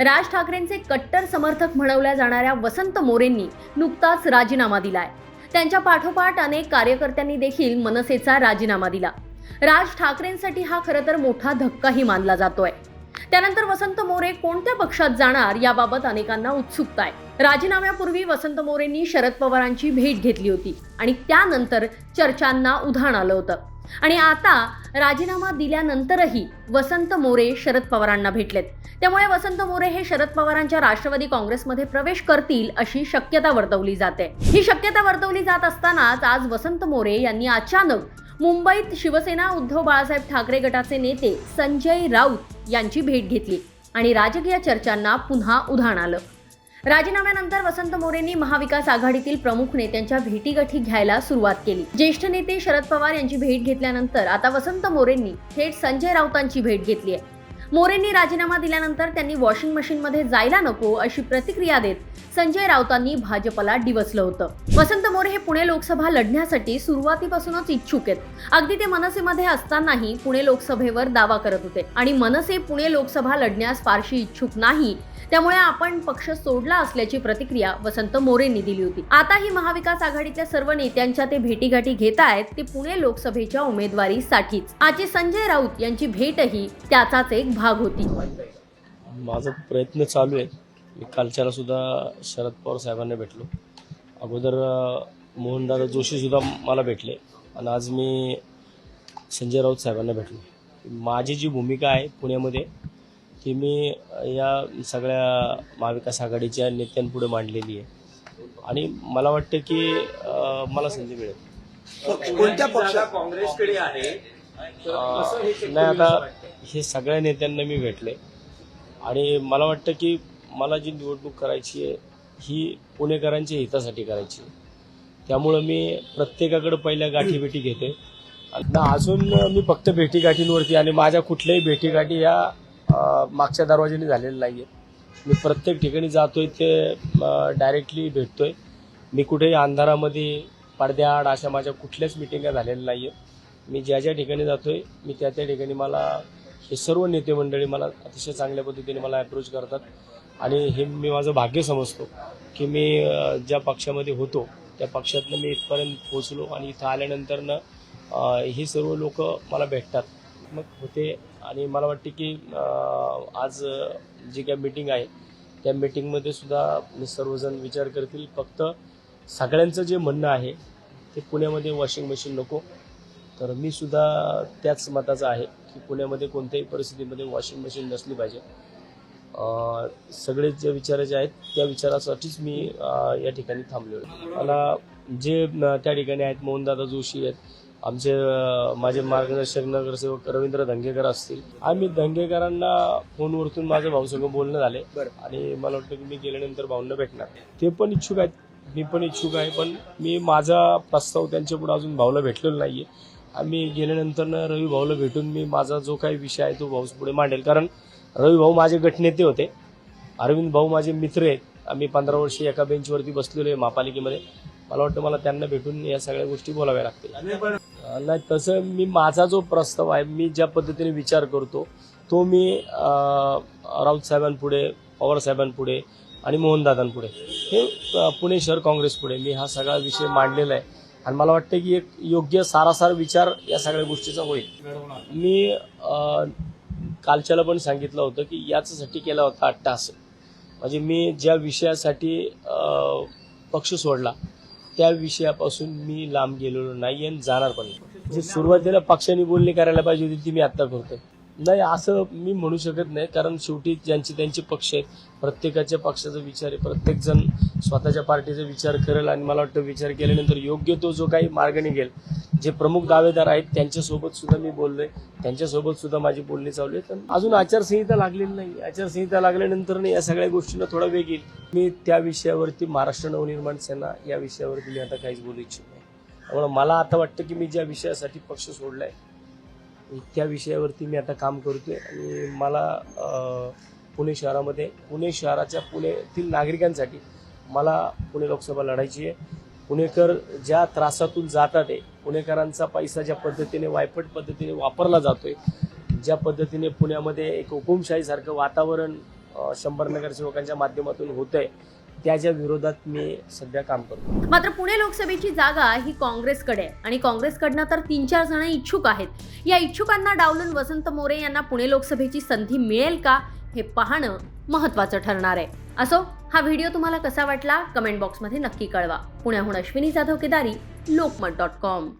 राज ठाकरेंचे कट्टर समर्थक म्हणवल्या जाणाऱ्या वसंत मोरेंनी नुकताच राजीनामा दिलाय. त्यांच्या पाठोपाठ अनेक कार्यकर्त्यांनी देखील मनसेचा राजीनामा दिला. राज ठाकरेंसाठी हा खरं तर मोठा धक्काही मानला जातोय. त्यानंतर वसंत मोरे कोणत्या पक्षात जाणार याबाबत अनेकांना उत्सुकता आहे. राजीनाम्यापूर्वी वसंत मोरेंनी शरद पवारांची भेट घेतली होती आणि त्यानंतर चर्चांना उधाण आलं होतं. आणि आता राजीनामा दिल्यानंतरही वसंत मोरे शरद पवारांना भेटलेत. त्यामुळे वसंत मोरे हे शरद पवारांच्या राष्ट्रवादी काँग्रेसमध्ये प्रवेश करतील अशी शक्यता वर्तवली जाते. ही शक्यता वर्तवली जात असतानाच आज वसंत मोरे यांनी अचानक मुंबईत शिवसेना उद्धव बाळासाहेब ठाकरे गटाचे नेते संजय राऊत यांची भेट घेतली आणि राजकीय चर्चांना पुन्हा उधाण आलं. राजीनाम्यानंतर वसंत मोरेंनी महाविकास आघाडीतील प्रमुख नेत्यांच्या भेटीगाठी घ्यायला सुरुवात केली. ज्येष्ठ नेते शरद पवार यांची भेट घेतल्यानंतर आता वसंत मोरेंनी थेट संजय राऊतांची भेट घेतली आहे. मोरेंनी राजीनामा दिल्यानंतर त्यांनी वॉशिंग मशीनमध्ये जायला नको अशी प्रतिक्रिया देत संजय राऊतांनी भाजपला डिवचलं होतं. वसंत मोरे हे पुणे लोकसभा लढण्यासाठी सुरुवातीपासूनच इच्छुक आहेत. अगदी ते मनसेमध्ये असतानाही पुणे लोकसभेवर दावा करत होते आणि मनसे पुणे लोकसभा लढण्यास फारशी इच्छुक नाही. त्यामुळे आपण पक्ष सोडला असल्याची प्रतिक्रिया वसंत मोरेंनी दिली होती. आता ही महाविकास आघाडीतल्या सर्व नेत्यांच्या ते भेटीगाठी घेत आहेत ते पुणे लोकसभेच्या उमेदवारीसाठीच. आजची संजय राऊत यांची भेटही त्याचाच एक भाग होती. माझा प्रयत्न चालू आहे. मी कालच्याला सुद्धा शरद पवार साहेबांना भेटलो. अगोदर मोहनदादा जोशीसुद्धा मला भेटले आणि आज मी संजय राऊत साहेबांना भेटलो. माझी जी भूमिका आहे पुण्यामध्ये ती मी या सगळ्या महाविकास आघाडीच्या नेत्यांपुढे मांडलेली आहे. आणि मला वाटतं की मला संधी मिळेल. कोणत्या पक्षात? काँग्रेसकडे आहे. नाही आता हे सगळ्या नेत्यांना मी भेटले. आणि मला वाटतं की मला जी निवडणूक करायची आहे ही पुणेकरांच्या हितासाठी करायची आहे. त्यामुळं मी प्रत्येकाकडे पहिल्या गाठीभेटी घेते. आणि अजून मी फक्त भेटीगाठींवरती आणि माझ्या कुठल्याही भेटीगाठी या मागच्या दरवाजाने झालेल्या नाही आहेत मी प्रत्येक ठिकाणी जातोय ते डायरेक्टली भेटतोय. मी कुठेही अंधारामध्ये पडद्याआड अशा माझ्या कुठल्याच मिटिंगा झालेल्या नाही आहेत मी ज्या ज्या ठिकाणी जातोय मी त्या त्या ठिकाणी मला हे सर्व नेते मंडळी मला अतिशय चांगल्या पद्धतीने मला अप्रोच करतात. आणि हे मी माझं भाग्य समजतो की मी ज्या पक्षामध्ये होतो त्या पक्षातनं मी इथपर्यंत पोहोचलो आणि इथं आल्यानंतरनं हे सर्व लोक मला भेटतात. मग होते आणि मला वाटते की आज जी काय मीटिंग आहे त्या मीटिंगमध्ये सुद्धा सर्वजण विचार करतील. फक्त सगळ्यांचं जे म्हणणं आहे ते पुण्यामध्ये वॉशिंग मशीन नको. तर मी सुद्धा त्याच मताचा आहे की पुण्यामध्ये कोणत्याही परिस्थितीमध्ये वॉशिंग मशीन नसली पाहिजे. सगळे जे विचाराचे आहेत त्या विचारासाठीच मी या ठिकाणी थांबलो मला जे त्या ठिकाणी आहेत मोहनदादा जोशी आहेत आमचे माझे मार्गदर्शक नगरसेवक रवींद्र धंगेकर असतील. आम्ही धंगेकरांना फोनवरतून माझं भाऊसंग बोलणं झाले बरं. आणि मला वाटतं की मी गेल्यानंतर भाऊंना भेटणार. ते पण इच्छुक आहेत मी पण इच्छुक आहे पण मी माझा प्रस्ताव त्यांच्या पुढे अजून भाऊला भेटलेला नाहीये. आम्ही गेल्यानंतर रवी भाऊला भेटून मी माझा जो काही विषय आहे तो भाऊस पुढे मांडेल. कारण रवी भाऊ माझे गटनेते होते. अरविंद भाऊ माझे मित्र आहेत. आम्ही पंधरा वर्षी एका बेंचवरती बसलेलो आहे महापालिकेमध्ये. मला वाटतं मला त्यांना भेटून या सगळ्या गोष्टी बोलाव्या लागतील. नाही तसं मी माझा जो प्रस्ताव आहे मी ज्या पद्धतीने विचार करतो तो मी राऊत साहेबांपुढे पवारसाहेबांपुढे आणि मोहनदादांपुढे. हे पुणे शहर काँग्रेसपुढे मी हा सगळा विषय मांडलेला आहे. आणि मला वाटतं की एक योग्य सारासार विचार या सगळ्या गोष्टीचा होईल. मी कालच्याला पण सांगितलं होतं की याच्यासाठी केला होता अट्टास म्हणजे मी ज्या विषयासाठी पक्ष सोडला त्या विषयापासून मी लांब गेलेलो नाही आणि जाणार पण नाही. जी सुरुवातीला पक्षाने बोलणी करायला पाहिजे होती ती मी आत्ता करतोय. नाही असं मी म्हणू शकत नाही कारण शेवटी ज्यांचे त्यांचे पक्ष आहेत. प्रत्येकाच्या पक्षाचा विचार आहे. प्रत्येकजण स्वतःच्या पार्टीचा विचार करेल आणि मला वाटतं विचार केल्यानंतर योग्य तो जो काही मार्ग निघेल जे प्रमुख दावेदार आहेत त्यांच्यासोबत सुद्धा मी बोललोय. त्यांच्यासोबत सुद्धा माझी बोलणी चालू आहे. तर अजून आचारसंहिता लागलेली नाही. आचारसंहिता लागल्यानंतर या सगळ्या गोष्टींना थोडा वेग येईल मी त्या विषयावरती महाराष्ट्र नवनिर्माण सेना या विषयावरती मी आता काहीच बोलू इच्छित नाही. त्यामुळे मला आता वाटतं की मी ज्या विषयासाठी पक्ष सोडलाय त्या विषयावरती मी आता काम करतोय आणि मला पुणे शहरामध्ये पुणे शहराच्या पुणेतील नागरिकांसाठी मला पुणे लोकसभा लढायची आहे. पुणेकर ज्या त्रासातून जातात आहे पुणेकरांचा पैसा ज्या पद्धतीने वायपट पद्धतीने वापरला जातोय ज्या पद्धतीने पुण्यामध्ये एक हुकुमशाहीसारखं वातावरण अ, शंभर नगरसेवकांच्या माध्यमातून होत आहे त्याच्या विरोधात मी सध्या काम करतो. मात्र पुणे लोकसभेची जागा ही काँग्रेसकडे आहे आणि काँग्रेसकडनं तर तीन चार जण इच्छुक आहेत. या इच्छुकांना डावलून वसंत मोरे यांना पुणे लोकसभेची संधी मिळेल का हे पाहणं महत्त्वाचं ठरणार आहे. असो हा व्हिडिओ तुम्हाला कसा वाटला? कमेंट बॉक्समध्ये नक्की कळवा. पुण्याहून अश्विनी जाधव केदारी लोकमत डॉट कॉम.